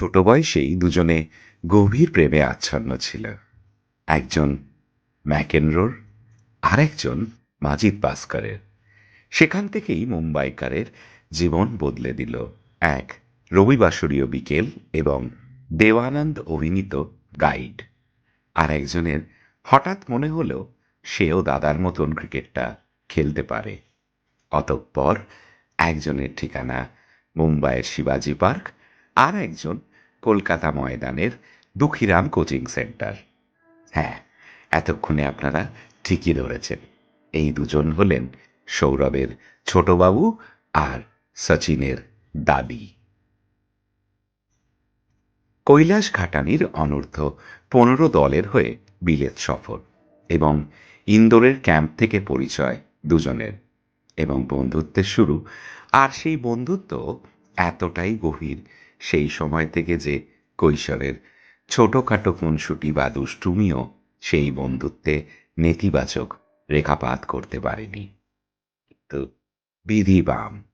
ছোট বয়সেই দুজনে গভীর প্রেমে আচ্ছন্ন ছিল। একজন ম্যাকেনরোর আর একজন মাজিদ ভাস্করের। সেখান থেকেই মুম্বাইকারের জীবন বদলে দিল। এক রবিবাসরীয় বিকেল এবং দেওয়ানন্দ অভিনীত গাইড। আর একজনের হঠাৎ মনে হলো সেও দাদার মতন ক্রিকেটটা খেলতে পারে। অতঃপর একজনের ঠিকানা মুম্বাইয়ের শিবাজি পার্ক আর একজন কলকাতা ময়দানের দুঃখীরাম কোচিং সেন্টার। হ্যাঁ এতক্ষণে আপনারা ঠিকই ধরেছেন। এই দুজন হলেন সৌরভের ছোটবাবু আর সচিনের দাদি। কৈলাস ঘাটানির অনূর্ধ্ব পনেরো দলের হয়ে বিলেত সফর এবং ইন্দোরের ক্যাম্প থেকে পরিচয় দুজনের এবং বন্ধুত্বের শুরু। আর সেই বন্ধুত্ব এতটাই গভীর সেই সময় থেকে যে কৈশোরের ছোটোখাটো খুনসুটি বা দুষ্টুমিও সেই বন্ধুত্বে নেতিবাচক রেখাপাত করতে পারেনি। তো বিধি বাম।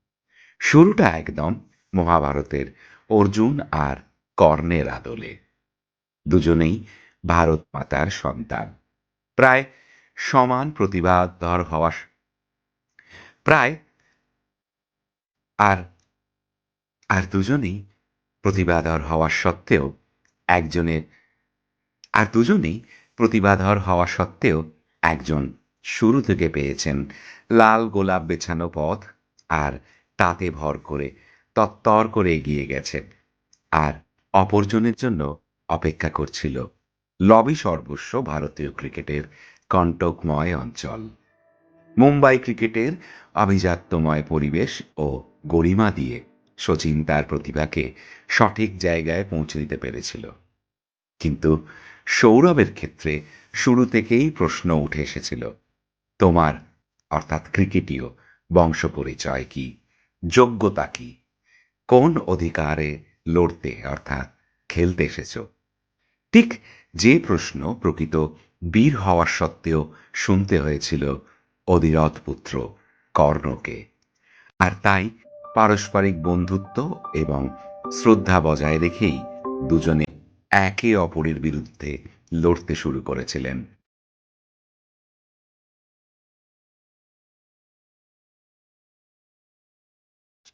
শুরুটা একদম মহাভারতের অর্জুন আর কর্ণের আদলে। দুজনেই ভারত মাতার সন্তান। প্রায় সমান প্রতিভাধর হওয়া প্রায় আর আর দুজনেই প্রতিভাধর হওয়া সত্ত্বেও একজনের আর দুজনেই প্রতিবাদর হওয়া সত্ত্বেও একজন শুরু থেকে পেয়েছেন লাল গোলাপ বেছানো পথ আর তাতে ভর করে তত্তর করে এগিয়ে গেছে। আর অপরজনের জন্য অপেক্ষা করছিল লবি সর্বস্ব ভারতীয় ক্রিকেটের কণ্টকময় অঞ্চল। মুম্বাই ক্রিকেটের আভিজাত্যময় পরিবেশ ও গরিমা দিয়ে সচিন তার প্রতিভাকে সঠিক জায়গায় পৌঁছে দিতে পেরেছিল। কিন্তু সৌরভের ক্ষেত্রে শুরু থেকেই প্রশ্ন উঠে এসেছিল, তোমার, অর্থাৎ ক্রিকেটীয় বংশ পরিচয় কি? যোগ্যতা কি? কোন অধিকারে লড়তে, অর্থাৎ খেলতে এসেছ? ঠিক যে প্রশ্ন প্রকৃত বীর হওয়ার সত্ত্বেও শুনতে হয়েছিল অধিরথ পুত্র কর্ণকে। আর তাই পারস্পরিক বন্ধুত্ব এবং শ্রদ্ধা বজায় রেখেই দুজনে একে অপরের বিরুদ্ধে লড়তে শুরু করেছিলেন।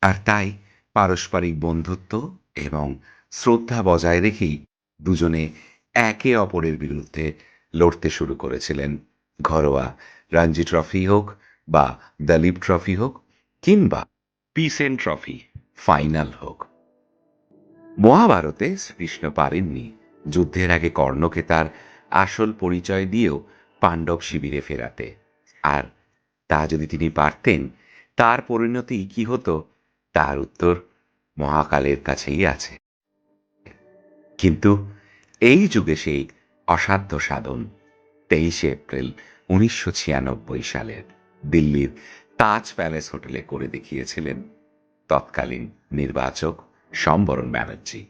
আর তাই পারস্পরিক বন্ধুত্ব এবং শ্রদ্ধা বজায় রেখেই দুজনে একে অপরের বিরুদ্ধে লড়তে শুরু করেছিলেন। ঘরোয়া রঞ্জি ট্রফি হোক বা দলীপ ট্রফি হোক কিংবা পিসেন ট্রফি ফাইনাল হোক। মহাভারতে শ্রীকৃষ্ণ পারেননি। যুদ্ধের আগে কর্ণকে তার আসল পরিচয় দিয়েও পাণ্ডব শিবিরে ফেরাতে। আর তা যদি তিনি পারতেন, তার পরিণতি কি হতো, তার উত্তর মহাকালের কাছেই আছে। কিন্তু এই যুগে সেই অসাধ্য সাধন, তেইশে এপ্রিল উনিশশো ছিয়ানব্বই সালের দিল্লির তাজ প্যালেস হোটেলে করে দেখিয়েছিলেন তৎকালীন নির্বাচক সম্বরণ ব্যানার্জি।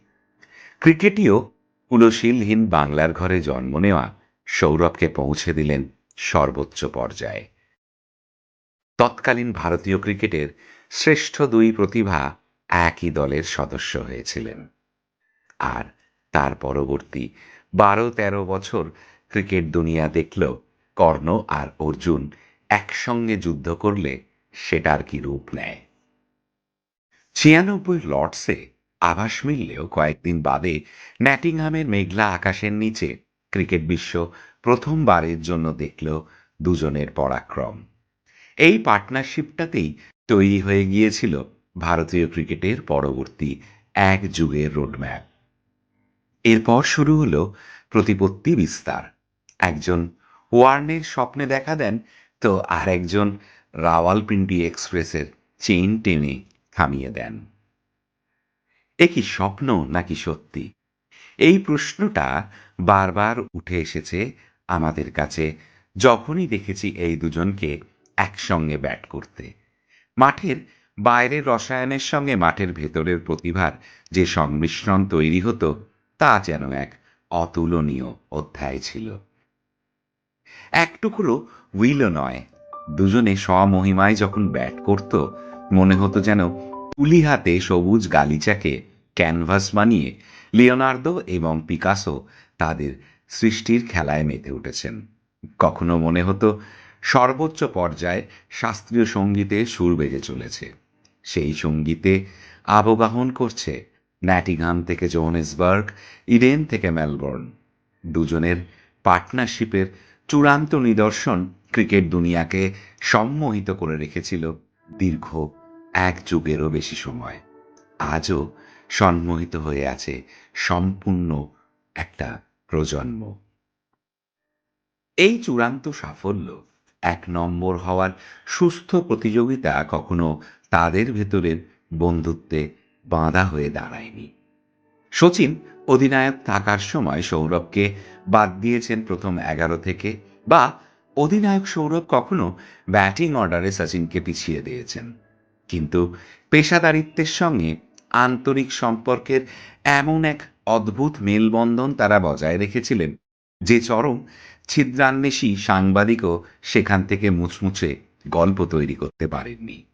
ক্রিকেটীয় কুলশীলহীন বাংলার ঘরে জন্ম নেওয়া সৌরভকে পৌঁছে দিলেন সর্বোচ্চ পর্যায়ে। তৎকালীন ভারতীয় ক্রিকেটের শ্রেষ্ঠ দুই প্রতিভা একই দলের সদস্য হয়েছিলেন। আর তার পরবর্তী বারো তেরো বছর ক্রিকেট দুনিয়া দেখল কর্ণ আর অর্জুন একসঙ্গে যুদ্ধ করলে সেটার কি রূপ নেয়। ছিয়ানব্বই লর্ডসে আভাস মিললেও কয়েকদিন বাদে ন্যাটিংহামের মেঘলা আকাশের নিচে ক্রিকেট বিশ্ব প্রথমবারের জন্য দেখল দুজনের পরাক্রম। এই পার্টনারশিপটাতেই তৈরি হয়ে গিয়েছিল ভারতীয় ক্রিকেটের পরবর্তী এক যুগের রোডম্যাপ। এরপর শুরু হলো প্রতিপত্তি বিস্তার। একজন ওয়ার্নের স্বপ্নে দেখা দেন তো আর একজন রাওয়ালপিন্ডি এক্সপ্রেসের চেইন টেনে থামিয়ে দেন। এ কি স্বপ্ন নাকি সত্যি? এই প্রশ্নটা বারবার উঠে এসেছে আমাদের কাছে যখনই দেখেছি এই দুজনকে একসঙ্গে ব্যাট করতে। মাঠের বাইরের রসায়নের সঙ্গে মাঠের ভেতরের প্রতিভার যে সংমিশ্রণ তৈরি হতো, তা যেন এক অতুলনীয় অধ্যায় ছিল। এক টুকরো উইলও নয়। দুজনে স্বমহিমায় যখন ব্যাট করত, মনে হতো যেন তুলি হাতে সবুজ গালিচাকে ক্যানভাস বানিয়ে লিওনার্দো এবং পিকাসো তাদের সৃষ্টির খেলায় মেতে উঠেছেন। কখনো মনে হতো সর্বোচ্চ পর্যায়ে শাস্ত্রীয় সঙ্গীতে সুর বেজে চলেছে। সেই সঙ্গীতে আবগাহন করছে ন্যাটিংহাম থেকে জোহানেসবার্গ, ইডেন থেকে মেলবোর্ন। দুজনের পার্টনারশিপের চূড়ান্ত নিদর্শন ক্রিকেট দুনিয়াকে সম্মোহিত করে রেখেছিল দীর্ঘ এক যুগেরও বেশি সময়। আজও সম্মোহিত হয়ে আছে সম্পূর্ণ একটা প্রজন্ম। এই চূড়ান্ত সাফল্য এক নম্বর হওয়ার সুস্থ প্রতিযোগিতা কখনো তাদের ভেতরের বন্ধুত্বে বাঁধা হয়ে দাঁড়ায়নি। সচিন, অধিনায়ক থাকার সময় সৌরভকে বাদ দিয়েছেন প্রথম এগারো থেকে বা অধিনায়ক সৌরভ কখনো ব্যাটিং অর্ডারে সচিনকে পিছিয়ে দিয়েছেন। কিন্তু পেশাদারিত্বের সঙ্গে আন্তরিক সম্পর্কের এমন এক অদ্ভুত মেলবন্ধন তারা বজায় রেখেছিলেন, যে চরম ছিদ্রান্বেষী সাংবাদিকও সেখান থেকে মুচমুচে গল্প তৈরি করতে পারেননি।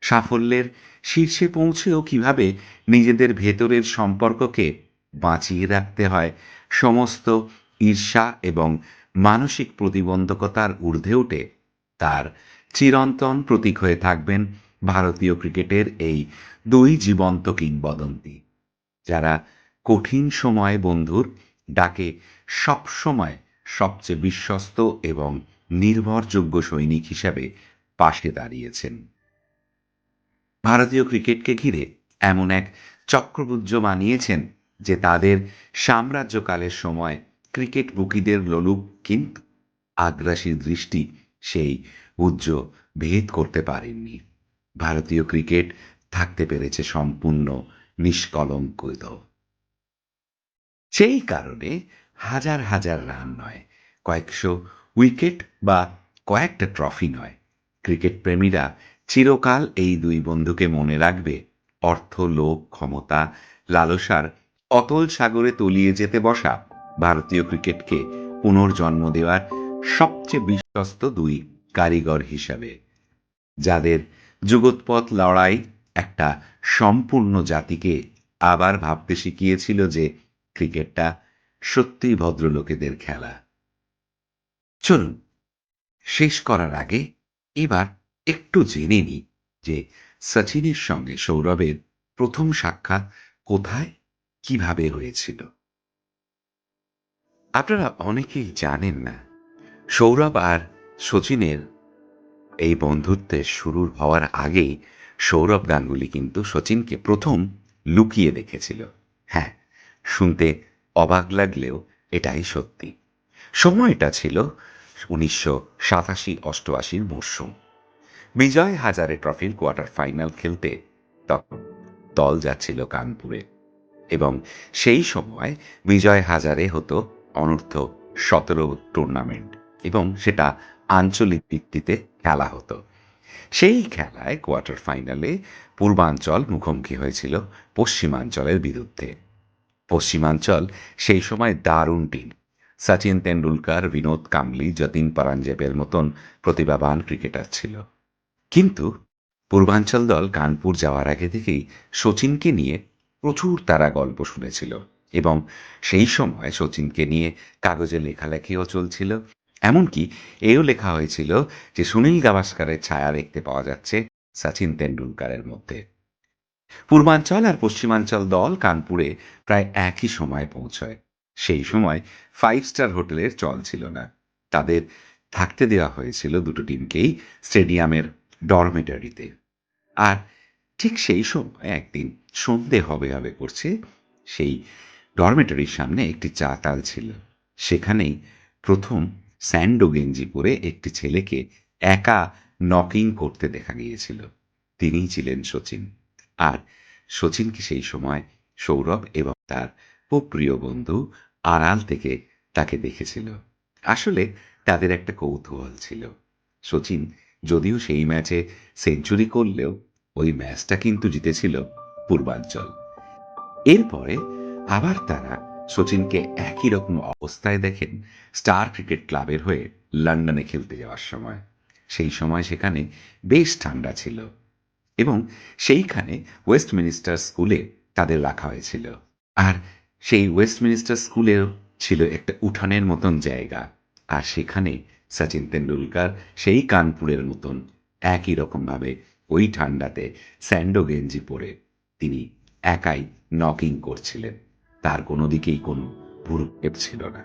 সাফল্যের শীর্ষে পৌঁছেও কীভাবে নিজেদের ভেতরের সম্পর্ককে বাঁচিয়ে রাখতে হয় সমস্ত ঈর্ষা এবং মানসিক প্রতিবন্ধকতার ঊর্ধ্বে উঠে তার চিরন্তন প্রতীক হয়ে থাকবেন ভারতীয় ক্রিকেটের এই দুই জীবন্ত কিংবদন্তি, যারা কঠিন সময়ে বন্ধুর ডাকে সবসময় সবচেয়ে বিশ্বস্ত এবং নির্ভরযোগ্য সৈনিক হিসাবে পাশে দাঁড়িয়েছেন। ভারতীয় ক্রিকেটকে ঘিরে এমন এক চক্রবুজ্জ বানিয়েছেন যে তাদের সাম্রাজ্যকালের সময় ক্রিকেট বুকিদের লোলুপ কিন্তু আগ্রাসী দৃষ্টি সেই উজ্জ ভেদ করতে পারেননি। ভারতীয় ক্রিকেট থাকতে পেরেছে সম্পূর্ণ নিষ্কলঙ্কিত। সেই কারণে হাজার হাজার রান নয়, কয়েকশো উইকেট বা কয়েকটা ট্রফি নয়। ক্রিকেট প্রেমীরা চিরকাল এই দুই বন্ধুকে মনে রাখবে অর্থ, লোভ, ক্ষমতা, লালসার অতল সাগরে তলিয়ে যেতে বসা ভারতীয় ক্রিকেটকে পুনর্জন্ম দেওয়ার সবচেয়ে বিশ্বস্ত দুই কারিগর হিসাবে, যাদের যুগোৎপথ লড়াই একটা সম্পূর্ণ জাতিকে আবার ভাবতে শিখিয়েছিল যে ক্রিকেটটা সত্যিই ভদ্রলোকেদের খেলা। চলুন, শেষ করার আগে এবার একটু জেনে নিই যে সচিনের সঙ্গে সৌরভের প্রথম সাক্ষাৎ কোথায়? কীভাবে হয়েছিল? আপনারা অনেকেই জানেন না, সৌরভ আর সচিনের এই বন্ধুত্বের শুরুর হওয়ার আগেই সৌরভ গাঙ্গুলি কিন্তু সচিনকে প্রথম লুকিয়ে দেখেছিল। হ্যাঁ শুনতে অবাক লাগলেও এটাই সত্যি। সময়টা ছিল উনিশশো সাতাশি অষ্টআশির মরশুম বিজয় হাজারে ট্রফির কোয়ার্টার ফাইনাল খেলতে তখন দল যাচ্ছিল কানপুরে। এবং সেই সময় বিজয় হাজারে হতো অনূর্ধ্ব সতেরো টুর্নামেন্ট এবং সেটা আঞ্চলিক ভিত্তিতে খেলা হতো। সেই খেলায় কোয়ার্টার ফাইনালে পূর্বাঞ্চল মুখোমুখি হয়েছিল পশ্চিমাঞ্চলের বিরুদ্ধে। পশ্চিমাঞ্চল সেই সময় দারুণ টিম সচিন তেন্ডুলকার, বিনোদ কামলি যতীন পারাঞ্জেবের মতন প্রতিভাবান ক্রিকেটার ছিল। কিন্তু পূর্বাঞ্চল দল কানপুর যাওয়ার আগে থেকেই সচিনকে নিয়ে প্রচুর তারা গল্প শুনেছিল এবং সেই সময় সচিনকে নিয়ে কাগজে লেখালেখিও চলছিল। এমনকি এও লেখা হয়েছিল যে সুনীল গাভাস্কারের ছায়া দেখতে পাওয়া যাচ্ছে সচিন তেন্ডুলকারের মধ্যে। পূর্বাঞ্চল আর পশ্চিমাঞ্চল দল কানপুরে প্রায় একই সময় পৌঁছয়। সেই সময় ফাইভ স্টার হোটেলের চল ছিল না। তাদের থাকতে দেওয়া হয়েছিল দুটো টিমকেই স্টেডিয়ামের ডরমেটারিতে আর ঠিক সেই সময় একদিন সন্ধে হবে হবে করছে, সেই ডরমেটারির সামনে একটি চা তাল ছিল। সেখানেই প্রথম স্যান্ডো গেঞ্জি পরে একটি ছেলেকে একা নকিং করতে দেখা গিয়েছিল। তিনিই ছিলেন সচিন আর সচিনকে সেই সময় সৌরভ এবং তার প্রিয় বন্ধু আড়াল থেকে তাকে দেখেছিল। আসলে তাদের একটা কৌতূহল ছিল। সচিন যদিও সেই ম্যাচে সেঞ্চুরি করলেও ওই ম্যাচটা কিন্তু জিতেছিল পূর্বাঞ্চল। এরপরে আবার তারা সচিনকে একই রকম অবস্থায় দেখেন স্টার ক্রিকেট ক্লাবের হয়ে লন্ডনে খেলতে যাওয়ার সময়। সেই সময় সেখানে বেশ ঠান্ডা ছিল এবং সেইখানে ওয়েস্টমিনিস্টার স্কুলে তাদের রাখা হয়েছিল। আর সেই ওয়েস্টমিনিস্টার স্কুলেও ছিল একটা উঠানের মতন জায়গা। আর সেখানে সচিন তেন্ডুলকার সেই কানপুরের মতন একই রকমভাবে ওই ঠান্ডাতে স্যান্ডো গেঞ্জি পরে তিনি একাই নকিং করছিলেন। তার কোনো দিকেই কোনো ভুরুক্ষেপ ছিল না।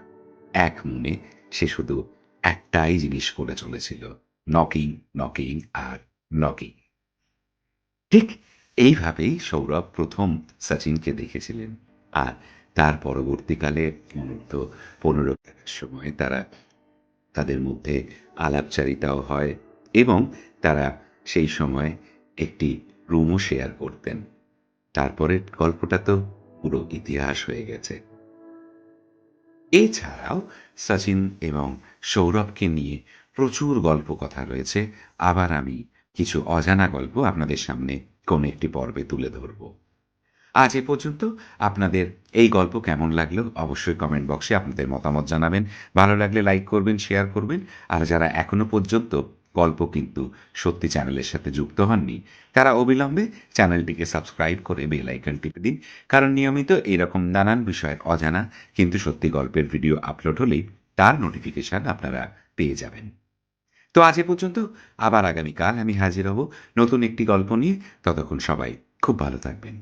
এক মনে সে শুধু একটাই জিনিস করে চলেছিল, নকিং নকিং আর নকিং। ঠিক এইভাবেই সৌরভ প্রথম সচিনকে দেখেছিলেন আর তার পরবর্তীকালে তো পনেরো সময় তারা তাদের মধ্যে আলাপচারিতাও হয় এবং তারা সেই সময় একটি রুমও শেয়ার করতেন। তারপরের গল্পটা তো পুরো ইতিহাস হয়ে গেছে। এছাড়াও সচিন এবং সৌরভকে নিয়ে প্রচুর গল্প কথা রয়েছে। আবার আমি কিছু অজানা গল্প আপনাদের সামনে কোন একটি পর্বে তুলে ধরব। আজ এ পর্যন্ত আপনাদের এই গল্প কেমন লাগল অবশ্যই কমেন্ট বক্সে আপনাদের মতামত জানাবেন। ভালো লাগলে লাইক করবেন শেয়ার করবেন। আর যারা এখনও পর্যন্ত গল্প কিন্তু সত্যি চ্যানেলের সাথে যুক্ত হননি। তারা অবিলম্বে চ্যানেলটিকে সাবস্ক্রাইব করে বেল আইকন টিপে দিন, কারণ নিয়মিত এরকম নানান বিষয়ের অজানা কিন্তু সত্যি গল্পের ভিডিও আপলোড হলেই তার নোটিফিকেশন আপনারা পেয়ে যাবেন। তো আজ এ পর্যন্ত, আবার আগামীকাল আমি হাজির হব নতুন একটি গল্প নিয়ে। ততক্ষণ সবাই খুব ভালো থাকবেন।